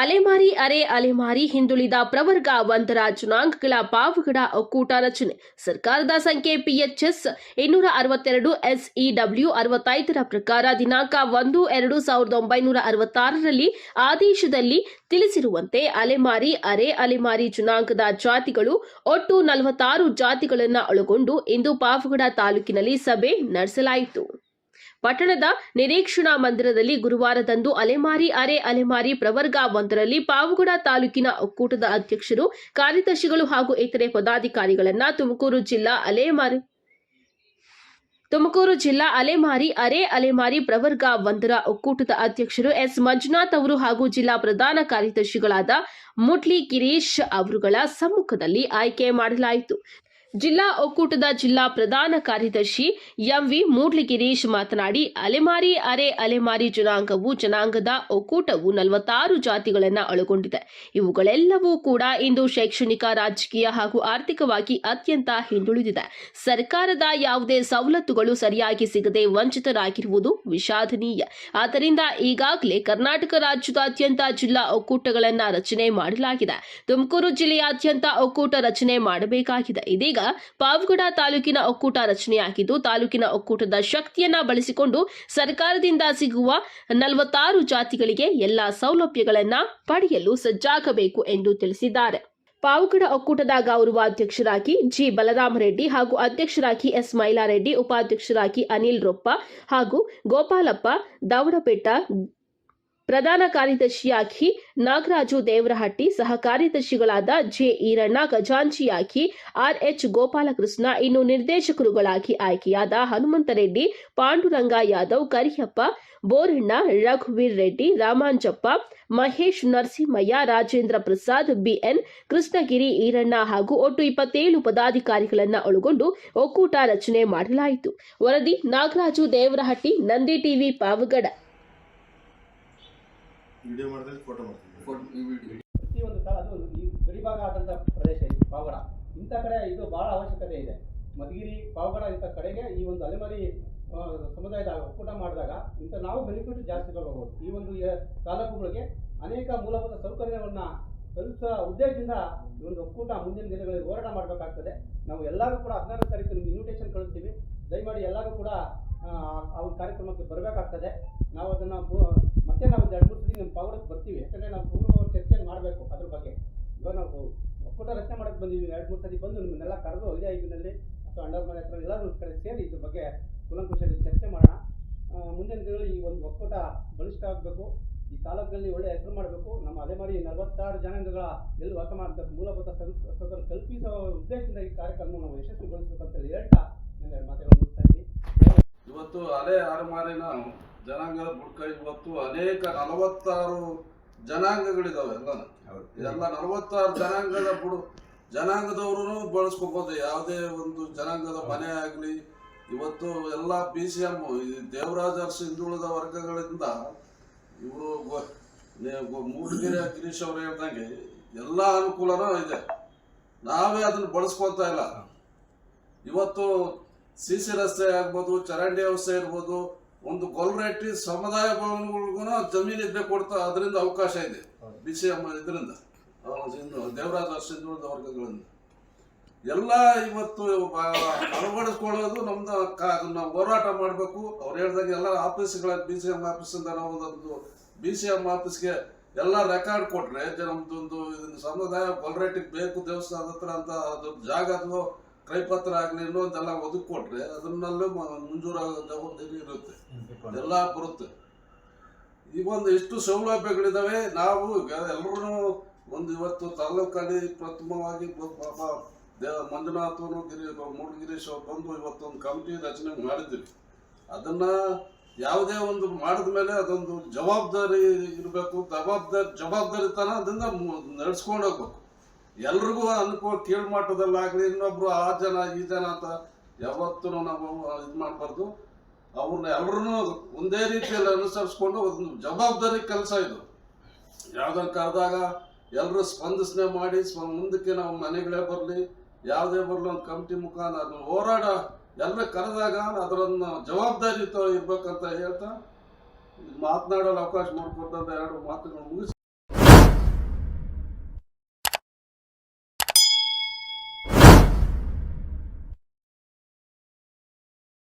ಅಲೆಮಾರಿ ಅರೆ ಅಲೆಮಾರಿ ಹಿಂದುಳಿದ ಪ್ರವರ್ಗ ಒಂದರ ಜನಾಂಗಗಳ ಪಾವಗಡ ಒಕ್ಕೂಟ ರಚನೆ. ಸರ್ಕಾರದ ಸಂಖ್ಯೆ ಪಿಎಚ್ಎಸ್ ಇನ್ನೂರ ಅರವತ್ತೆರಡು ಎಸ್ಇಡಬ್ಲ್ಯೂ ಅರವತ್ತೈದರ ಪ್ರಕಾರ ದಿನಾಂಕ ಒಂದು ಎರಡು ಸಾವಿರದ ಒಂಬೈನೂರ ಅರವತ್ತಾರರಲ್ಲಿ ಆದೇಶದಲ್ಲಿ ತಿಳಿಸಿರುವಂತೆ ಅಲೆಮಾರಿ ಅರೆ ಅಲೆಮಾರಿ ಜನಾಂಗದ ಜಾತಿಗಳು ಒಟ್ಟು ನಲವತ್ತಾರು ಜಾತಿಗಳನ್ನು ಒಳಗೊಂಡು ಇಂದು ಪಾವಗಡ ತಾಲೂಕಿನಲ್ಲಿ ಸಭೆ ನಡೆಸಲಾಯಿತು. ಪಟ್ಟಣದ ನಿರೀಕ್ಷಣಾ ಮಂದಿರದಲ್ಲಿ ಗುರುವಾರದಂದು ಅಲೆಮಾರಿ ಅರೆ ಅಲೆಮಾರಿ ಪ್ರವರ್ಗ ಒಂದರಲ್ಲಿ ಪಾವಗಡ ತಾಲೂಕಿನ ಒಕ್ಕೂಟದ ಅಧ್ಯಕ್ಷರು, ಕಾರ್ಯದರ್ಶಿಗಳು ಹಾಗೂ ಇತರೆ ಪದಾಧಿಕಾರಿಗಳನ್ನ ತುಮಕೂರು ಜಿಲ್ಲಾ ಅಲೆಮಾರಿ, ತುಮಕೂರು ಜಿಲ್ಲಾ ಅಲೆಮಾರಿ ಅರೆ ಅಲೆಮಾರಿ ಪ್ರವರ್ಗ ಒಂದರ ಒಕ್ಕೂಟದ ಅಧ್ಯಕ್ಷರು ಎಸ್. ಮಂಜುನಾಥ್ ಅವರು ಹಾಗೂ ಜಿಲ್ಲಾ ಪ್ರಧಾನ ಕಾರ್ಯದರ್ಶಿಗಳಾದ ಮುಟ್ಲಿ ಗಿರೀಶ್ ಅವರುಗಳ ಸಮ್ಮುಖದಲ್ಲಿ ಆಯ್ಕೆ ಮಾಡಲಾಯಿತು. ಜಿಲ್ಲಾ ಒಕ್ಕೂಟದ ಜಿಲ್ಲಾ ಪ್ರಧಾನ ಕಾರ್ಯದರ್ಶಿ ಎಂವಿ ಮೂಡ್ಲಿಗಿರೀಶ್ ಮಾತನಾಡಿ, ಅಲೆಮಾರಿ ಅರೆ ಅಲೆಮಾರಿ ಜನಾಂಗವು ಜನಾಂಗದ ಒಕ್ಕೂಟವು ನಲವತ್ತಾರು ಜಾತಿಗಳನ್ನು ಒಳಗೊಂಡಿದೆ ಇವುಗಳೆಲ್ಲವೂ ಕೂಡ ಇಂದು ಶೈಕ್ಷಣಿಕ, ರಾಜಕೀಯ ಹಾಗೂ ಆರ್ಥಿಕವಾಗಿ ಅತ್ಯಂತ ಹಿಂದುಳಿದಿದೆ. ಸರ್ಕಾರದ ಯಾವುದೇ ಸವಲತ್ತುಗಳು ಸರಿಯಾಗಿ ಸಿಗದೆ ವಂಚಿತರಾಗಿರುವುದು ವಿಷಾದನೀಯ. ಆದ್ದರಿಂದ ಈಗಾಗಲೇ ಕರ್ನಾಟಕ ರಾಜ್ಯದಾದ್ಯಂತ ಜಿಲ್ಲಾ ಒಕ್ಕೂಟಗಳನ್ನು ರಚನೆ ಮಾಡಲಾಗಿದೆ. ತುಮಕೂರು ಜಿಲ್ಲೆಯಾದ್ಯಂತ ಒಕ್ಕೂಟ ರಚನೆ ಮಾಡಬೇಕಾಗಿದೆ. ಇದೀಗ ಪಾವಗಡ ತಾಲೂಕಿನ ಒಕ್ಕೂಟ ರಚನೆಯಾಗಿದ್ದು, ತಾಲೂಕಿನ ಒಕ್ಕೂಟದ ಶಕ್ತಿಯನ್ನ ಬಳಸಿಕೊಂಡು ಸರ್ಕಾರದಿಂದ ಸಿಗುವ ನಲವತ್ತಾರು ಜಾತಿಗಳಿಗೆ ಎಲ್ಲಾ ಸೌಲಭ್ಯಗಳನ್ನ ಪಡೆಯಲು ಸಜ್ಜಾಗಬೇಕು ಎಂದು ತಿಳಿಸಿದ್ದಾರೆ. ಪಾವಗಡ ಒಕ್ಕೂಟದ ಗೌರವಾಧ್ಯಕ್ಷರಾಗಿ ಜಿ. ಬಲರಾಮರೆಡ್ಡಿ ಹಾಗೂ ಅಧ್ಯಕ್ಷರಾಗಿ ಎಸ್. ಮೈಲಾರೆಡ್ಡಿ, ಉಪಾಧ್ಯಕ್ಷರಾಗಿ ಅನಿಲ್ ರೊಪ್ಪ ಹಾಗೂ ಗೋಪಾಲಪ್ಪ ದವಡಬೆಟ್ಟ ಪ್ರಧಾನ ಕಾರ್ಯದರ್ಶಿಯಾಗಿ ನಾಗರಾಜು ದೇವರಹಟ್ಟಿ, ಸಹ ಕಾರ್ಯದರ್ಶಿಗಳಾದ ಜೆ ಈರಣ್ಣ, ಖಜಾಂಚಿಯಾಗಿ ಆರ್ಎಚ್ ಗೋಪಾಲಕೃಷ್ಣ, ಇನ್ನು ನಿರ್ದೇಶಕರುಗಳಾಗಿ ಆಯ್ಕೆಯಾದ ಹನುಮಂತರೆಡ್ಡಿ ಪಾಂಡುರಂಗ ಯಾದವ್, ಕರಿಯಪ್ಪ, ಬೋರಣ್ಣ, ರಘುವೀರ್ ರೆಡ್ಡಿ, ರಾಮಾಂಜಪ್ಪ, ಮಹೇಶ್ ನರಸಿಂಹಯ್ಯ, ರಾಜೇಂದ್ರ ಪ್ರಸಾದ್, ಬಿಎನ್ ಕೃಷ್ಣಗಿರಿ ಈರಣ್ಣ ಹಾಗೂ ಒಟ್ಟು ಇಪ್ಪತ್ತೇಳು ಪದಾಧಿಕಾರಿಗಳನ್ನ ಒಳಗೊಂಡು ಒಕ್ಕೂಟ ರಚನೆ ಮಾಡಲಾಯಿತು. ವರದಿ ನಾಗರಾಜು ದೇವರಹಟ್ಟಿ, ನಂದಿ ಟಿವಿ, ಪಾವಗಡ. ವಿಡಿಯೋ ಮಾಡಿದ್ರೆ ಫೋಟೋ ಮಾಡ್ತೀನಿ. ಒಂದು ಕಾಲ ಅದು ಈ ಗಡಿಭಾಗ ಆದಂಥ ಪ್ರದೇಶ ಇದು ಪಾವಗಡ. ಇಂಥ ಕಡೆ ಇದು ಬಹಳ ಅವಶ್ಯಕತೆ ಇದೆ. ಮಧುಗಿರಿ ಪಾವಗಡ ಇಂಥ ಕಡೆಗೆ ಈ ಒಂದು ಅಲೆಮಾರಿ ಸಮುದಾಯದ ಒಕ್ಕೂಟ ಮಾಡಿದಾಗ ಇಂಥ ನಾವು ಬೆನಿಫಿಟ್ ಜಾಸ್ತಿ ತಗೋಬಹುದು. ಈ ಒಂದು ತಾಲೂಕುಗಳಿಗೆ ಅನೇಕ ಮೂಲಭೂತ ಸೌಕರ್ಯಗಳನ್ನ ಕಲಿಸುವ ಉದ್ದೇಶದಿಂದ ಈ ಒಂದು ಒಕ್ಕೂಟ ಮುಂದಿನ ದಿನಗಳಲ್ಲಿ ಹೋರಾಟ ಮಾಡಬೇಕಾಗ್ತದೆ. ನಾವು ಎಲ್ಲರೂ ಕೂಡ ಹದಿನಾರನೇ ತಾರೀಕು ನಿಮ್ಗೆ ಇನ್ವಿಟೇಷನ್ ಕಳಿಸ್ತೀವಿ. ದಯಮಾಡಿ ಎಲ್ಲರೂ ಕೂಡ ಆ, ಆ ಒಂದು ಕಾರ್ಯಕ್ರಮಕ್ಕೆ ಬರಬೇಕಾಗ್ತದೆ. ನಾವು ಅದನ್ನು ಮತ್ತೆ ನಾವು ಒಂದು ಎರಡು ಮೂರು ಸತಿ ನಮ್ಮ ಪಾವಡಕ್ಕೆ ಬರ್ತೀವಿ. ಯಾಕಂದರೆ ನಾವು ಪೂರ್ವ ಚರ್ಚೆ ಮಾಡಬೇಕು ಅದ್ರ ಬಗ್ಗೆ. ಇವಾಗ ನಾವು ಒಕ್ಕೂಟ ರಚನೆ ಮಾಡಕ್ಕೆ ಬಂದೀವಿ. ಎರಡು ಮೂರು ಸತಿ ಬಂದು ನಿಮ್ಮನ್ನೆಲ್ಲ ಕರೆದು ಇದೇ ಐವಿನಲ್ಲಿ ಅಥವಾ ಅಂಡರ್ ಮನೆ ಹತ್ರ ಎಲ್ಲರೂ ಕಡೆ ಸೇರಿ ಇದ್ರ ಬಗ್ಗೆ ಕುಲಂಕುಷವಾಗಿ ಚರ್ಚೆ ಮಾಡೋಣ. ಮುಂದಿನ ದಿನಗಳಲ್ಲಿ ಈ ಒಂದು ಒಕ್ಕೂಟ ಬಲಿಷ್ಠ ಆಗಬೇಕು ಈ ತಾಲೂಕಿನಲ್ಲಿ ಒಳ್ಳೆ ಹೆಸರು ಮಾಡಬೇಕು. ನಮ್ಮ ಅಲೆಮಾರಿ ನಲವತ್ತಾರು ಜನಾಂಗಗಳ ಎಲ್ಲಿ ವಾಸ ಮಾಡ್ತಾರೆ ಮೂಲಭೂತ ಸೌ- ಸೌಕರ್ಯ ಕಲ್ಪಿಸುವ ಉದ್ದೇಶದಿಂದ ಈ ಕಾರ್ಯಕ್ರಮ ನಾವು ಯಶಸ್ವಿಗೊಳಿಸಬೇಕು ಅಂತ ಹೇಳಿ ಹೇಳ್ತಾ ನಾನು ಎರಡು ಮಾತುಗಳನ್ನು ಮುಗಿಸ್ತಾ ಇದ್ದೀನಿ. ಇವತ್ತು ಅಲೆ ಅಲೆಮಾರಿನ ಜನಾಂಗದ ಬುಡ್ಕ ಇವತ್ತು ಅನೇಕ ನಲವತ್ತಾರು ಜನಾಂಗಗಳಿದಾವೆ ಎಲ್ಲ ಎಲ್ಲ ನಲವತ್ತಾರು ಜನಾಂಗದ ಬುಡು ಜನಾಂಗದವ್ರು ಬಳಸ್ಕೋಬಹುದು ಯಾವುದೇ ಒಂದು ಜನಾಂಗದ ಮನೆ ಆಗಲಿ ಇವತ್ತು ಎಲ್ಲ P C M Devaraja Arasu ಹಿಂದುಳಿದ ವರ್ಗಗಳಿಂದ ಇವರು ಮೂಡಿಗೆರೆ ಗಿರೀಶ್ ಅವರು ಹೇಳ್ದಂಗೆ ಎಲ್ಲ ಅನುಕೂಲನೂ ಇದೆ. ನಾವೇ ಅದನ್ನು ಬಳಸ್ಕೊತಾ ಇಲ್ಲ. ಇವತ್ತು ಸಿ ಸಿ ರಸ್ತೆ ಆಗ್ಬೋದು ಚರಂಡಿ ವ್ಯವಸ್ಥೆ ಇರ್ಬೋದು ಒಂದು ಗೊಲ್ರೇಟಿ ಸಮುದಾಯ ಭವನಗಳಿಗೂ ಜಮೀನು ಇದ್ರೆ ಕೊಡ್ತಾ ಅದರಿಂದ ಅವಕಾಶ ಇದೆ. ಬಿ ಸಿ ಎಂ ಇದರಿಂದ. ಇನ್ನು ದೇವರಾಜ ಹಿಂದುಳಿದ ವರ್ಗಗಳಿಂದ ಎಲ್ಲ ಇವತ್ತು ಅಳವಡಿಸ್ಕೊಳ್ಳೋದು ನಮ್ದು ನಾವು ಹೋರಾಟ ಮಾಡಬೇಕು. ಅವ್ರು ಹೇಳ್ದಂಗೆ ಎಲ್ಲ ಆಫೀಸ್ಗಳ ಬಿ ಸಿ ಎಂ ಆಫೀಸಿಂದ ನಾವು ಒಂದು ಬಿ ಸಿ ಎಂ ಆಫೀಸ್ಗೆ ಎಲ್ಲ ರೆಕಾರ್ಡ್ ಕೊಟ್ರೆ ನಮ್ದೊಂದು ಇದನ್ನ ಸಮುದಾಯ ಗೊಲ್ರೇಟಿಗೆ ಬೇಕು ದೇವಸ್ಥಾನದ ಹತ್ರ ಅಂತ ಅದು ಜಾಗ ಅಥವಾ ಕೈಪತ್ರ ಆಗಲಿ ಇನ್ನೊಂದೆಲ್ಲ ಒದಗಿ ಕೊಟ್ರೆ ಅದನ್ನೆಲ್ಲೂ ಮಂಜೂರಾಗೋ ಜವಾಬ್ದಾರಿ ಇರುತ್ತೆ. ಎಲ್ಲ ಬರುತ್ತೆ. ಈ ಒಂದು ಎಷ್ಟು ಸೌಲಭ್ಯಗಳಿದಾವೆ ನಾವು ಎಲ್ಲರೂ ಒಂದು ಇವತ್ತು ತಾಲೂಕಲ್ಲಿ ಪ್ರಥಮವಾಗಿ ಬ- ಪಾಪ ದೇವ ಮಂಜುನಾಥನು ಗಿರಿ ಮೂಡಗಿರೀಶ್ ಅವ್ರು ಬಂದು ಇವತ್ತೊಂದು ಕಮಿಟಿ ರಚನೆ ಮಾಡಿದ್ವಿ. ಅದನ್ನ ಯಾವುದೇ ಒಂದು ಮಾಡಿದ ಮೇಲೆ ಅದೊಂದು ಜವಾಬ್ದಾರಿ ಇರಬೇಕು ಜವಾಬ್ದಾರಿ ಜವಾಬ್ದಾರಿತನ ಅದನ್ನ ನಡ್ಸ್ಕೊಂಡು ಹೋಗ್ಬೇಕು ಎಲ್ರಿಗೂ ಅನುಕೂಲ ಕೀಳ್ಮಟ್ಟದಲ್ಲಾಗಲಿ ಇನ್ನೊಬ್ರು ಆ ಜನ, ಈ ಜನ ಅಂತ ಯಾವತ್ತೂ ನಾವು ಇದು ಮಾಡಬಾರ್ದು. ಅವ್ರನ್ನ ಎಲ್ಲರನ್ನೂ ಒಂದೇ ರೀತಿಯಲ್ಲಿ ಅನುಸರಿಸ್ಕೊಂಡು ಒಂದು ಜವಾಬ್ದಾರಿ ಕೆಲಸ ಇದು. ಯಾವ್ದನ್ನ ಕರೆದಾಗ ಎಲ್ಲರೂ ಸ್ಪಂದಿಸನೆ ಮಾಡಿ ಸ್ವ- ಮುಂದಕ್ಕೆ ನಾವು ಮನೆಗಳೇ ಬರಲಿ, ಯಾವುದೇ ಬರಲಿ ಒಂದು ಕಮಿಟಿ ಮುಖಾಂತರ ಅದನ್ನ ಹೋರಾಡ ಎಲ್ಲರೂ ಕರೆದಾಗ ಅದರನ್ನು ಜವಾಬ್ದಾರಿಯುತ ಇರ್ಬೇಕಂತ ಹೇಳ್ತಾ ಮಾತನಾಡಲು ಅವಕಾಶ ಮಾಡಿಕೊಟ್ಟಂತ ಎರಡು ಮಾತುಗಳು ಮುಗಿಸಿ